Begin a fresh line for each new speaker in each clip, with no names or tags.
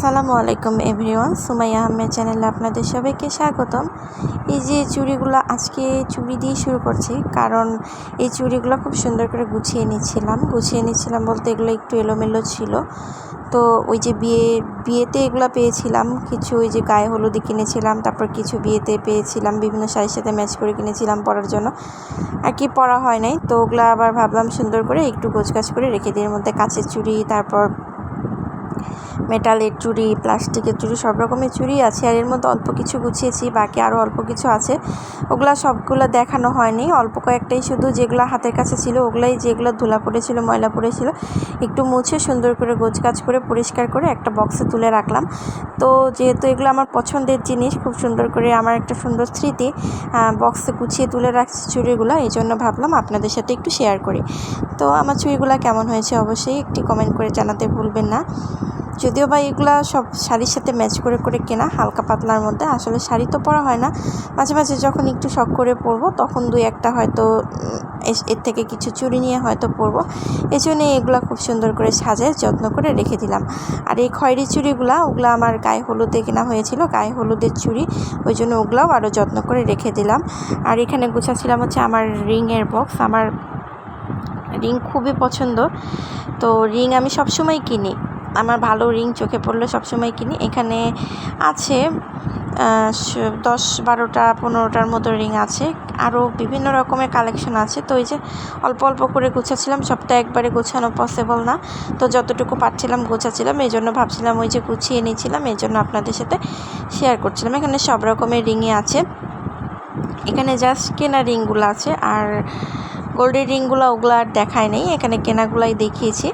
আসসালামু আলাইকুম এভরিওয়ান, সুমাইয়া আহমেদ চ্যানেলে আপনাদের সবাইকে স্বাগতম। এই যে চুড়িগুলো, আজকে চুড়ি দিয়ে শুরু করছি, কারণ এই চুড়িগুলো খুব সুন্দর করে গুছিয়ে নিচ্ছিলাম। গুছিয়ে নিচ্ছিলাম বলতে এগুলো একটু এলোমেলো ছিল। তো ওই যে বিয়ে, বিয়েতে এগুলো পেয়েছিলাম, কিছু ওই যে গায়ে হলুদে কিনেছিলাম, তারপর কিছু বিয়েতে পেয়েছিলাম, বিভিন্ন শাড়ির সাথে ম্যাচ করে কিনেছিলাম পরার জন্য। আর কি পরা হয় নাই, তো ওগুলো আবার ভাবলাম সুন্দর করে একটু গোছগাছ করে রেখে এর মধ্যে কাঁচের চুড়ি, তারপর মেটালের চুড়ি প্লাস্টিকের চুড়ি সব রকমের চুড়ি আছে আর এর মধ্যে অল্প কিছু গুছিয়েছি, বাকি আরও অল্প কিছু আছে। ওগুলো সবগুলো দেখানো হয়নি, অল্প কয়েকটাই শুধু যেগুলো হাতের কাছে ছিল, ওগুলাই যেগুলো ধুলা পড়েছিল ময়লা পড়েছিল একটু মুছে সুন্দর করে গোছগাছ করে পরিষ্কার করে একটা বক্সে তুলে রাখলাম। তো যেহেতু এগুলো আমার পছন্দের জিনিস, খুব সুন্দর করে আমার একটা সুন্দর স্মৃতি বক্সে গুছিয়ে তুলে রাখছি চুড়িগুলো এই জন্য ভাবলাম আপনাদের সাথে একটু শেয়ার করি। তো আমার চুড়িগুলো কেমন হয়েছে অবশ্যই একটি কমেন্ট করে জানাতে ভুলবেন না। যদিও বা এগুলা সব শাড়ির সাথে ম্যাচ করে করে কেনা, হালকা পাতলার মধ্যে, আসলে শাড়ি তো পরা হয় না। মাঝে মাঝে যখন একটু শখ করে পরবো, তখন দুই একটা হয়তো এর থেকে কিছু চুড়ি নিয়ে হয়তো পরবো। এই জন্য এগুলো খুব সুন্দর করে সাজায় যত্ন করে রেখে দিলাম। আর এই খয়েরি চুড়িগুলো, ওগুলো আমার গায়ে হলুদে কেনা হয়েছিল, গায়ে হলুদের চুড়ি, ওই জন্য ওগুলাও আরও যত্ন করে রেখে দিলাম। আর এখানে গুছাচ্ছিলাম হচ্ছে আমার রিংয়ের বক্স, আমার রিং খুবই পছন্দ। তো রিং আমি সবসময় কিনি। আমার ভালো রিং চোখে পড়লে সবসময় কিনি। এখানে আছে দশ বারোটা, পনেরোটার মতো রিং আছে। আরও বিভিন্ন রকমের কালেকশন আছে। তো ওই যে অল্প অল্প করে গুছাচ্ছিলাম, সবটা একবারে গোছানো পসিবল না। তো যতটুকু পাচ্ছিলাম গোছাচ্ছিলাম, এই জন্য ভাবছিলাম ওই যে গুছিয়ে নিয়েছিলাম, এই জন্য আপনাদের সাথে শেয়ার করছিলাম। এখানে সব রকমের রিংই আছে। এখানে জাস্ট কেনা রিংগুলো আছে। আর গোল্ডের রিংগুলো ওগুলো আর দেখায় নেই, এখানে কেনাগুলাই দেখিয়েছি।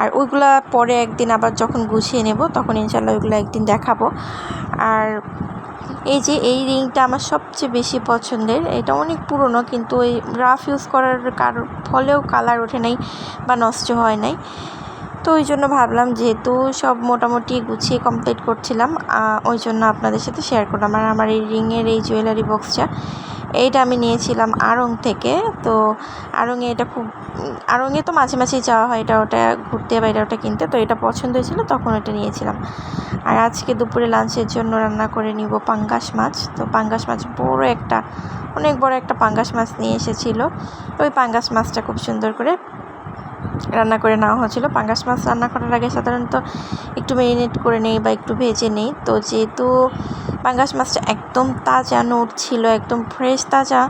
আর ওইগুলা পরে একদিন আবার যখন গুছিয়ে নেব, তখন ইনশাল্লাহ ওইগুলো একদিন দেখাবো। আর এই যে এই রিংটা আমার সবচেয়ে বেশি পছন্দের, এটা অনেক পুরনো কিন্তু ওই রাফ ইউজ করার কার, ফলেও কালার ওঠে নাই বা নষ্ট হয় নাই। তো ওই জন্য ভাবলাম যেহেতু সব মোটামুটি গুছিয়ে কমপ্লিট করছিলাম ওই জন্য আপনাদের সাথে শেয়ার করলাম। আর আমার এই রিংয়ের এই জুয়েলারি বক্সটা এইটা আমি নিয়েছিলাম আড়ং থেকে। তো আড়ংয়ে এটা খুব আড়ংয়ে তো মাঝে মাঝেই যাওয়া হয়, এটা ওটা ঘুরতে বা এটা ওটা কিনতে। তো এটা পছন্দ হয়েছিল, তখন ওটা নিয়েছিলাম। আর আজকে দুপুরে লাঞ্চের জন্য রান্না করে নিব পাঙ্গাস মাছ। তো পাঙ্গাস মাছ বড় একটা, অনেক বড় একটা পাঙ্গাস মাছ নিয়ে এসেছিল। ওই পাঙ্গাস মাছটা খুব সুন্দর করে রান্না করে নেওয়া হয়েছিলো। পাঙ্গাস মাছ রান্না করার আগে সাধারণত একটু মেরিনেট করে নেই বা একটু ভেজে নেই। তো যেহেতু পাঙ্গাস মাছটা একদম তাজা, নোট ছিল, একদম ফ্রেশ তাজা।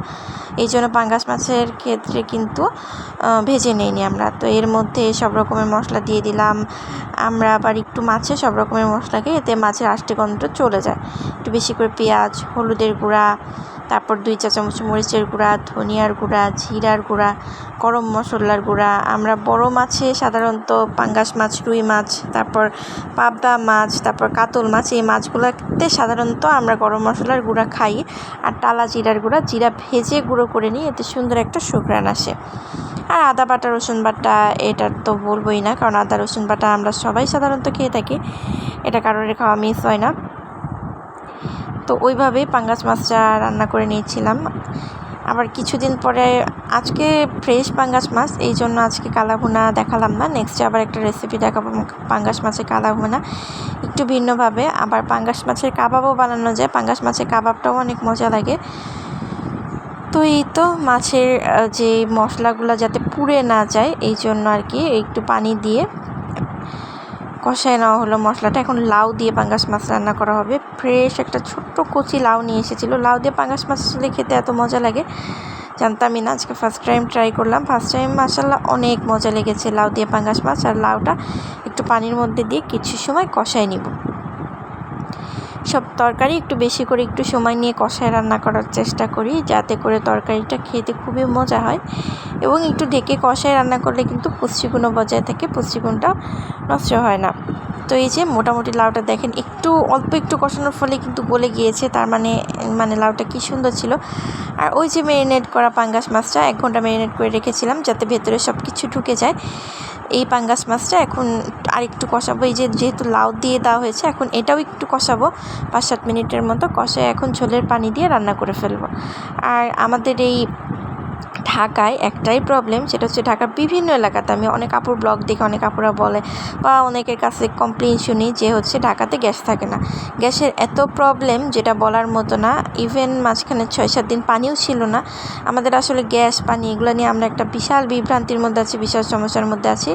এই জন্য পাঙ্গাস মাছের ক্ষেত্রে কিন্তু ভেজে নিইনি আমরা। তো এর মধ্যে সব রকমের মশলা দিয়ে দিলাম। আমরা আবার একটু মাছে সব রকমের মশলাকে এতে মাছের আষ্টিগন্ধ চলে যায়। একটু বেশি করে পেঁয়াজ, হলুদের গুঁড়া তারপর দুই চা চামচ মরিচের গুঁড়া, ধনিয়ার গুঁড়া, জিরার গুঁড়া, গরম মশলার গুঁড়া। আমরা বড় মাছে সাধারণত পাঙ্গাস মাছ, রুই মাছ, তারপর পাবদা মাছ, তারপর কাতল মাছ, এই মাছগুলোতে সাধারণত আমরা গরম মশলার গুঁড়া খাই আর টালা জিরার গুঁড়া। জিরা ভেজে গুঁড়ো করে নিই এতে সুন্দর একটা সুগ্রান আসে। আর আদা বাটা, রসুন বাটা, এটা তো বলবোই না, কারণ আদা, রসুন বাটা আমরা সবাই সাধারণত খেয়ে থাকি। এটা কারোর খাওয়া মিস হয় না। তো ওইভাবেই পাঙ্গাস মাছটা রান্না করে নিয়েছিলাম। আবার কিছুদিন পরে আজকে ফ্রেশ পাঙ্গাস মাছ, এই জন্য আজকে কালাভুনা দেখালাম না। নেক্সটে আবার একটা রেসিপি দেখাবো পাঙ্গাস মাছের কালাভুনা। একটু ভিন্নভাবে, আবার পাঙ্গাস মাছের কাবাবও বানানো যায়। পাঙ্গাস মাছের কাবাবটাও অনেক মজা লাগে। তো এই তো মাছের যে মশলাগুলো যাতে পুড়ে না যায়, এই জন্য আর কি একটু পানি দিয়ে কষায় নেওয়া হলো মশলাটা। এখন লাউ দিয়ে পাঙ্গাস মাছ রান্না করা হবে। ফ্রেশ একটা ছোট্ট কচি লাউ নিয়ে এসেছিল। লাউ দিয়ে পাঙ্গাস মাছ আসলে খেতে এত মজা লাগে জানতামই না। আজকে ফার্স্ট টাইম ট্রাই করলাম। ফার্স্ট টাইম মাসাল্লাহ অনেক মজা লেগেছে লাউ দিয়ে পাঙ্গাস মাছ আর লাউটা একটু পানির মধ্যে দিয়ে কিছু সময় কষায় নিব। সব তরকারি একটু বেশি করে একটু সময় নিয়ে কষায় রান্না করার চেষ্টা করি, যাতে করে তরকারিটা খেতে খুবই মজা হয়। এবং একটু ঢেকে কষায় রান্না করলে কিন্তু পুষ্টিগুণও বজায় থাকে, পুষ্টিগুণটা নষ্ট হয় না। তো এই যে মোটামুটি লাউটা দেখেন, একটু অল্প একটু কষানোর ফলে কিন্তু গলে গিয়েছে, তার মানে মানে লাউটা কী সুন্দর ছিল। আর ওই যে ম্যারিনেট করা পাঙ্গাস মাছটা এক ঘণ্টা ম্যারিনেট করে রেখেছিলাম, যাতে ভেতরে সব কিছু ঢুকে যায়। এই পাঙ্গাস মাছটা এখন আর একটু কষাবো। এই যে যেহেতু লাউ দিয়ে দেওয়া হয়েছে, এখন এটাও একটু কষাবো। পাঁচ সাত মিনিটের মতো কষায় এখন ঝোলের পানি দিয়ে রান্না করে ফেলব। আর আমাদের এই ঢাকায় একটাই প্রবলেম সেটা হচ্ছে ঢাকার বিভিন্ন এলাকাতে। আমি অনেক আপুর ব্লগ দেখি, অনেক আপুরা বলে, বা অনেকের কাছে কমপ্লেন শুনি যে হচ্ছে ঢাকাতে গ্যাস থাকে না। গ্যাসের এত প্রবলেম যেটা বলার মতো না ইভেন মাঝখানে ছয় সাত দিন পানিও ছিল না। আমাদের আসলে গ্যাস, পানি এগুলো নিয়ে আমরা একটা বিশাল বিভ্রান্তির মধ্যে আছি, বিশাল সমস্যার মধ্যে আছি।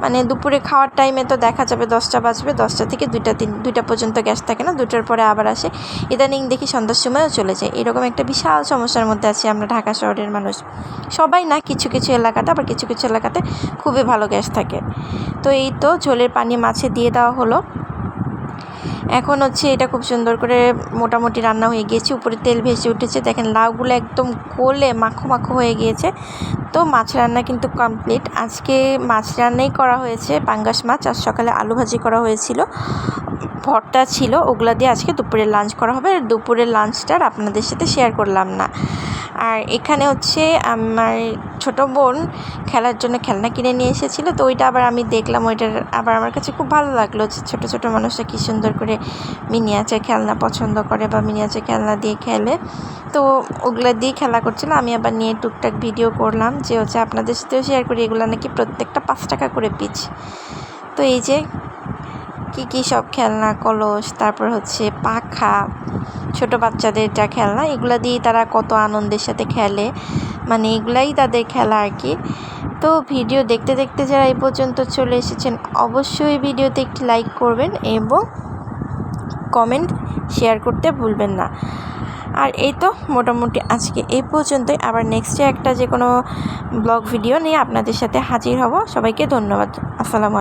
মানে দুপুরে খাওয়ার টাইমে তো দেখা যাবে দশটা বাজবে, দশটা থেকে দুইটা তিন, দুইটা পর্যন্ত গ্যাস থাকে না, দুটোর পরে আবার আসে। ইদানিং দেখি সন্ধ্যার সময়ও চলে যায়। এরকম একটা বিশাল সমস্যার মধ্যে আছি আমরা ঢাকা শহরের মানুষ। সবাই না, কিছু কিছু এলাকাতে, আবার কিছু কিছু এলাকাতে খুবই ভালো গ্যাস থাকে। তো এই তো ঝোলের পানি মাছে দিয়ে দেওয়া হলো। এখন হচ্ছে এটা খুব সুন্দর করে মোটামুটি রান্না হয়ে গিয়েছে। উপরে তেল ভেসে উঠেছে। দেখেন লাউগুলো একদম গলে মাখো মাখো হয়ে গিয়েছে। তো মাছ রান্না কিন্তু কমপ্লিট। আজকে মাছ রান্নাই করা হয়েছে, পাঙ্গাস মাছ। আর সকালে আলু ভাজি করা হয়েছিল। ভর্তা ছিল। ওগুলা দিয়ে আজকে দুপুরের লাঞ্চ করা হবে। আর দুপুরের লাঞ্চটা আপনাদের সাথে শেয়ার করলাম না। আর এখানে হচ্ছে আমার ছোট বোন খেলার জন্য খেলনা কিনে নিয়ে এসেছিল, তো ওইটা আবার আমি দেখলাম ওইটার আবার আমার কাছে খুব ভালো লাগল যে ছোটো ছোটো মানুষরা কী সুন্দর করে মিনিয়াচার খেলনা পছন্দ করে বা মিনিয়াচার খেলনা দিয়ে খেলে। তো ওগুলো দিয়ে খেলা করছিল, আমি আবার নিয়ে টুকটাক ভিডিও করলাম যে হচ্ছে আপনাদের সাথেও শেয়ার করি, এগুলো নাকি প্রত্যেকটা পাঁচ টাকা করে পিচ তো এই যে কী কী সব খেলনা, কলস, তারপর হচ্ছে পাখা, ছোট বাচ্চাদের যা খেলনা, এগুলো দিয়ে তারা কত আনন্দের সাথে খেলে। মানে এগুলাই তাদের খেলা আর কি। তো ভিডিও দেখতে দেখতে যারা এই পর্যন্ত চলে এসেছেন, অবশ্যই ভিডিওতে একটি লাইক করবেন এবং কমেন্ট শেয়ার করতে ভুলবেন না। আর এই তো মোটামুটি আজকে এই পর্যন্তই। আবার নেক্সটে একটা যে কোনো ব্লগ ভিডিও নিয়ে আপনাদের সাথে হাজির হব। সবাইকে ধন্যবাদ। আসসালামু